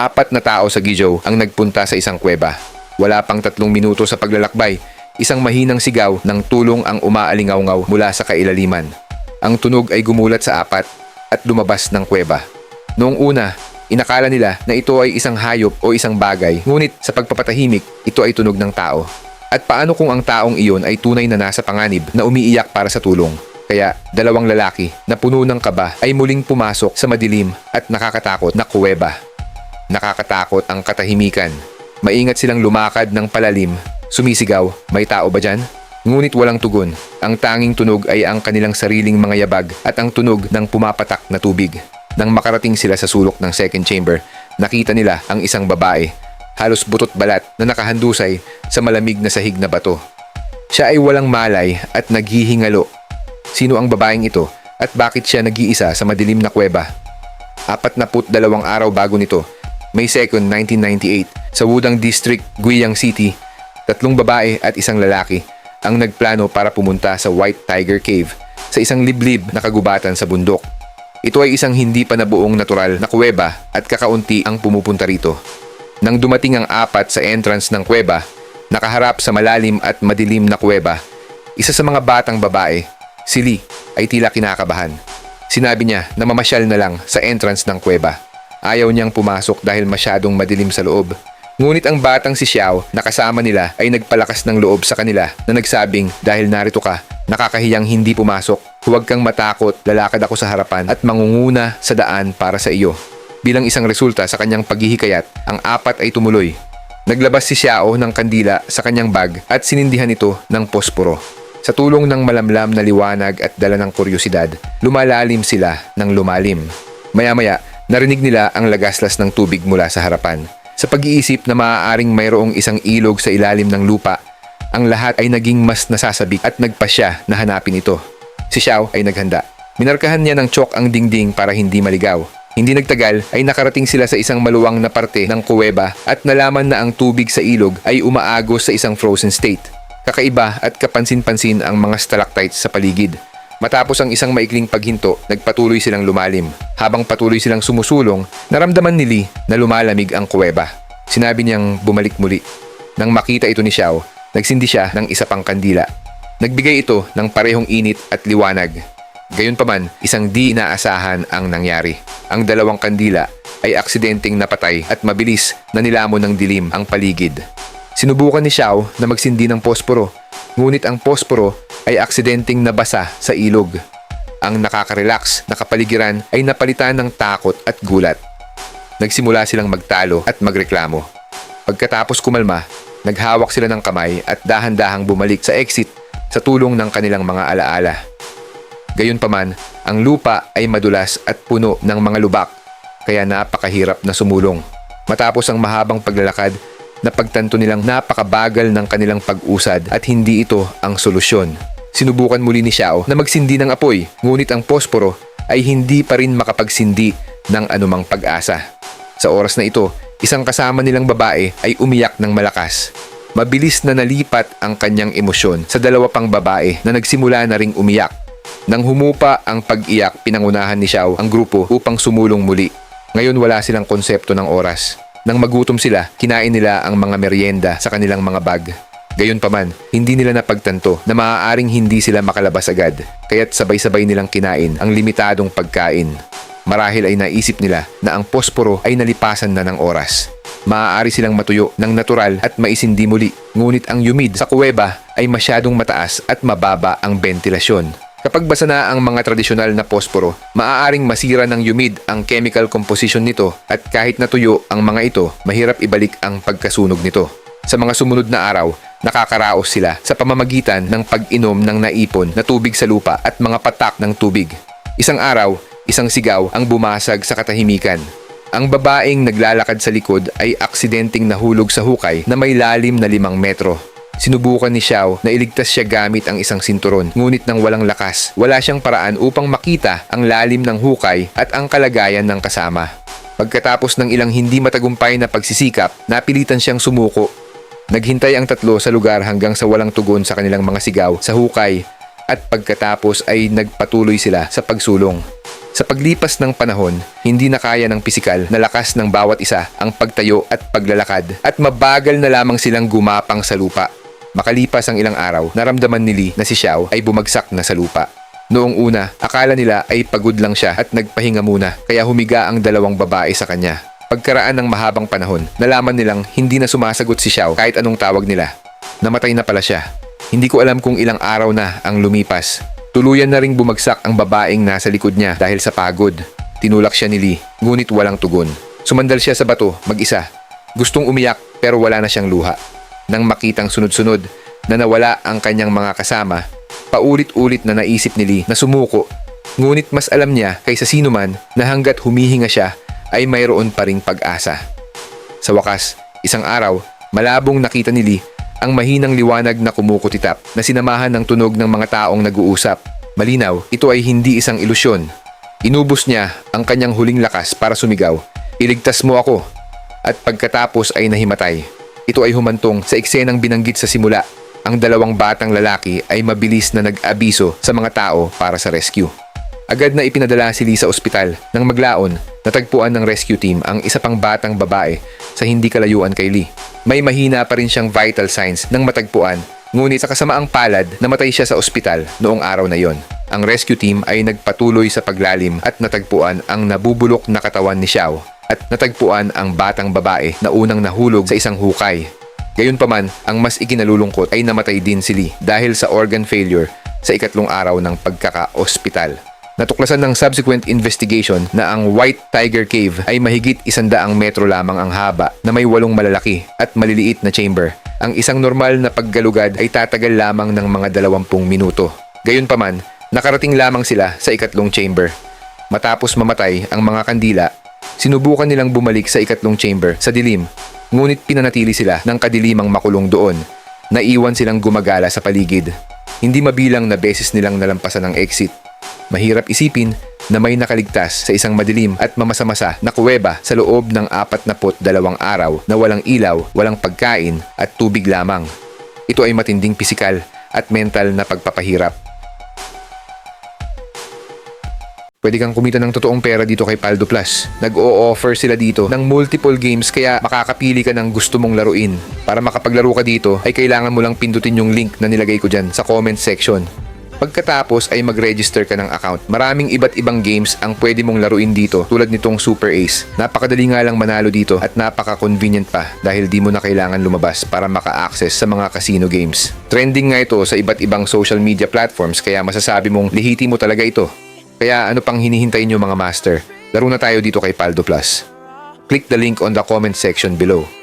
Apat na tao sa Gijo ang nagpunta sa isang kuweba. Wala pang tatlong minuto sa paglalakbay, isang mahinang sigaw ng tulong ang umaalingaw mula sa kailaliman. Ang tunog ay gumulat sa apat at lumabas ng kuweba. Noong una, inakala nila na ito ay isang hayop o isang bagay, ngunit sa pagpapatahimik, ito ay tunog ng tao. At paano kung ang taong iyon ay tunay na nasa panganib na umiiyak para sa tulong? Kaya dalawang lalaki na puno ng kaba ay muling pumasok sa madilim at nakakatakot na kuweba. Nakakatakot ang katahimikan. Maingat silang lumakad ng palalim, sumisigaw, may tao ba dyan? Ngunit walang tugon. Ang tanging tunog ay ang kanilang sariling mga yabag at ang tunog ng pumapatak na tubig. Nang makarating sila sa sulok ng second chamber, nakita nila ang isang babae, halos butot balat na nakahandusay sa malamig na sahig na bato. Siya ay walang malay at naghihingalo. Sino ang babaeng ito at bakit siya nag-iisa sa madilim na kuweba? Apat na put dalawang araw bago nito, May 2, 1998, sa Wudang District, Guiyang City, tatlong babae at isang lalaki ang nagplano para pumunta sa White Tiger Cave sa isang liblib na kagubatan sa bundok. Ito ay isang hindi pa nabuong natural na kuweba at kakaunti ang pumupunta rito. Nang dumating ang apat sa entrance ng kuweba, nakaharap sa malalim at madilim na kuweba, isa sa mga batang babae, si Lee, ay tila kinakabahan. Sinabi niya na mamasyal na lang sa entrance ng kuweba. Ayaw niyang pumasok dahil masyadong madilim sa loob. Ngunit ang batang si Xiao na kasama nila ay nagpalakas ng loob sa kanila na nagsabing dahil narito ka, nakakahiyang hindi pumasok. Huwag kang matakot, lalakad ako sa harapan at mangunguna sa daan para sa iyo. Bilang isang resulta sa kanyang paghihikayat, ang apat ay tumuloy. Naglabas si Xiao ng kandila sa kanyang bag at sinindihan ito ng posporo. Sa tulong ng malamlam na liwanag at dala ng kuryosidad, lumalalim sila ng lumalim. Maya-maya, narinig nila ang lagaslas ng tubig mula sa harapan. Sa pag-iisip na maaaring mayroong isang ilog sa ilalim ng lupa, ang lahat ay naging mas nasasabik at nagpasya na hanapin ito. Si Xiao ay naghanda. Minarkahan niya ng chok ang dingding para hindi maligaw. Hindi nagtagal ay nakarating sila sa isang maluwang na parte ng kuweba at nalaman na ang tubig sa ilog ay umaagos sa isang frozen state. Kakaiba at kapansin-pansin ang mga stalactites sa paligid. Matapos ang isang maikling paghinto, nagpatuloy silang lumalim. Habang patuloy silang sumusulong, naramdaman ni Lee na lumalamig ang kuweba. Sinabi niyang bumalik muli. Nang makita ito ni Xiao, nagsindi siya ng isa pang kandila. Nagbigay ito ng parehong init at liwanag. Gayunpaman, isang di inaasahan ang nangyari. Ang dalawang kandila ay aksidenteng napatay at mabilis na nilamon ng dilim ang paligid. Sinubukan ni Xiao na magsindi ng posporo, ngunit ang posporo ay aksidenteng nabasa sa ilog. Ang nakaka-relax na kapaligiran ay napalitan ng takot at gulat. Nagsimula silang magtalo at magreklamo. Pagkatapos kumalma, naghawak sila ng kamay at dahan-dahang bumalik sa exit sa tulong ng kanilang mga alaala. Gayunpaman, ang lupa ay madulas at puno ng mga lubak, kaya napakahirap na sumulong. Matapos ang mahabang paglalakad, napagtanto nilang napakabagal ng kanilang pag-usad at hindi ito ang solusyon. Sinubukan muli ni Xiao na magsindi ng apoy, ngunit ang posporo ay hindi pa rin makapagsindi ng anumang pag-asa. Sa oras na ito, isang kasama nilang babae ay umiyak ng malakas. Mabilis na nalipat ang kanyang emosyon sa dalawa pang babae na nagsimula na ring umiyak. Nang humupa ang pag-iyak, pinangunahan ni Xiao ang grupo upang sumulong muli. Ngayon wala silang konsepto ng oras. Nang magutom sila, kinain nila ang mga merienda sa kanilang mga bag. Gayunpaman, hindi nila napagtanto na maaaring hindi sila makalabas agad, kaya't sabay-sabay nilang kinain ang limitadong pagkain. Marahil ay naisip nila na ang posporo ay nalipasan na ng oras. Maaari silang matuyo ng natural at maisindi muli, ngunit ang humid sa kuweba ay masyadong mataas at mababa ang ventilasyon. Kapag basa na ang mga tradisyonal na posporo, maaaring masira ng humid ang chemical composition nito at kahit natuyo ang mga ito, mahirap ibalik ang pagkasunog nito. Sa mga sumunod na araw, nakakaraos sila sa pamamagitan ng pag-inom ng naipon na tubig sa lupa at mga patak ng tubig. Isang araw, isang sigaw ang bumasag sa katahimikan. Ang babaeng naglalakad sa likod ay aksidenteng nahulog sa hukay na may lalim na limang metro. Sinubukan ni Xiao na iligtas siya gamit ang isang sinturon, ngunit nang walang lakas, wala siyang paraan upang makita ang lalim ng hukay at ang kalagayan ng kasama. Pagkatapos ng ilang hindi matagumpay na pagsisikap, napilitan siyang sumuko. Naghintay ang tatlo sa lugar hanggang sa walang tugon sa kanilang mga sigaw sa hukay at pagkatapos ay nagpatuloy sila sa pagsulong. Sa paglipas ng panahon, hindi na kaya ng pisikal na lakas ng bawat isa ang pagtayo at paglalakad at mabagal na lamang silang gumapang sa lupa. Makalipas ang ilang araw, naramdaman ni Lee na si Xiao ay bumagsak na sa lupa. Noong una, akala nila ay pagod lang siya at nagpahinga muna kaya humiga ang dalawang babae sa kanya. Pagkaraan ng mahabang panahon, nalaman nilang hindi na sumasagot si Xiao kahit anong tawag nila. Namatay na pala siya. Hindi ko alam kung ilang araw na ang lumipas. Tuluyan na ring bumagsak ang babaeng nasa likod niya dahil sa pagod. Tinulak siya ni Lee, ngunit walang tugon. Sumandal siya sa bato, mag-isa. Gustong umiyak pero wala na siyang luha. Nang makitang sunod-sunod na nawala ang kanyang mga kasama, paulit-ulit na naisip ni Lee na sumuko. Ngunit mas alam niya kaysa sino man na hanggat humihinga siya ay mayroon pa ring pag-asa. Sa wakas, isang araw, malabong nakita ni Lee ang mahinang liwanag na kumukutitap na sinamahan ng tunog ng mga taong nag-uusap. Malinaw, ito ay hindi isang ilusyon. Inubos niya ang kanyang huling lakas para sumigaw, Iligtas mo ako! At pagkatapos ay nahimatay. Ito ay humantong sa eksenang binanggit sa simula. Ang dalawang batang lalaki ay mabilis na nag-abiso sa mga tao para sa rescue. Agad na ipinadala si Lee sa ospital. Nang maglaon, natagpuan ng rescue team ang isa pang batang babae sa hindi kalayuan kay Lee. May mahina pa rin siyang vital signs ng matagpuan, ngunit sa kasamaang palad, namatay siya sa ospital noong araw na yon. Ang rescue team ay nagpatuloy sa paglalim at natagpuan ang nabubulok na katawan ni Xiao at natagpuan ang batang babae na unang nahulog sa isang hukay. Gayunpaman, ang mas ikinalulungkot ay namatay din si Lee dahil sa organ failure sa ikatlong araw ng pagkaka-ospital. Natuklasan ng subsequent investigation na ang White Tiger Cave ay mahigit isandaang metro lamang ang haba na may walong malalaki at maliliit na chamber. Ang isang normal na paggalugad ay tatagal lamang ng mga dalawampung minuto. Gayunpaman, nakarating lamang sila sa ikatlong chamber. Matapos mamatay ang mga kandila, sinubukan nilang bumalik sa ikatlong chamber sa dilim, ngunit pinanatili sila ng kadilimang makulong doon. Naiwan silang gumagala sa paligid. Hindi mabilang na beses nilang nalampasan ang exit Mahirap isipin na may nakaligtas sa isang madilim at mamasamasa na kuweba sa loob ng 42 araw na walang ilaw, walang pagkain at tubig lamang. Ito ay matinding pisikal at mental na pagpapahirap. Pwede kang kumita ng totoong pera dito kay Paldo Plus. Nag-o-offer sila dito ng multiple games kaya makakapili ka ng gusto mong laruin. Para makapaglaro ka dito ay kailangan mo lang pindutin yung link na nilagay ko dyan sa comment section. Pagkatapos ay mag-register ka ng account. Maraming iba't ibang games ang pwede mong laruin dito tulad nitong Super Ace. Napakadali nga lang manalo dito at napaka-convenient pa dahil di mo na kailangan lumabas para maka-access sa mga casino games. Trending nga ito sa iba't ibang social media platforms kaya masasabi mong lihiti mo talaga ito. Kaya ano pang hinihintay nyo mga master? Laro na tayo dito kay Paldo Plus. Click the link on the comment section below.